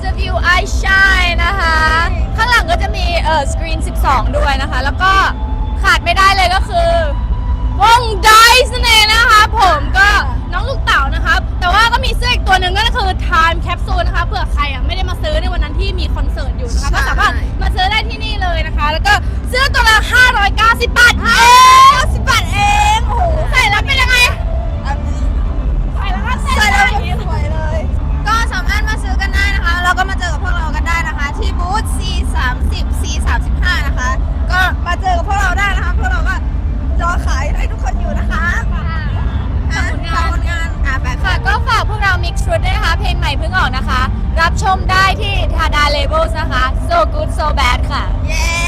As a view I shine นะคะ ข้างหลังก็จะมีเอ่อสกรีน 12 ด้วยนะคะ แล้วก็ขาดไม่ได้เลยก็คือ วงไดส์นั่นเองนะคะผมก็น้องลูกเต่านะคะแต่ว่าก็มีเสื้ออีกตัวหนึ่งก็คือ Time Capsule นะคะเผื่อใครอะไม่ได้มาซื้อในวันนั้นที่มีคอนเสิร์ตอยู่นะคะก็สามารถมาซื้อได้ที่นี่เลยนะคะ แล้วก็เสื้อตัวละ 590 บาทเอง ชุดเรา Mix Fruit ด้วยนะคะ เพลงใหม่เพิ่งออกนะคะ รับชมได้ที่ทาดาเลเวลนะคะ So Good So Bad ค่ะ เย้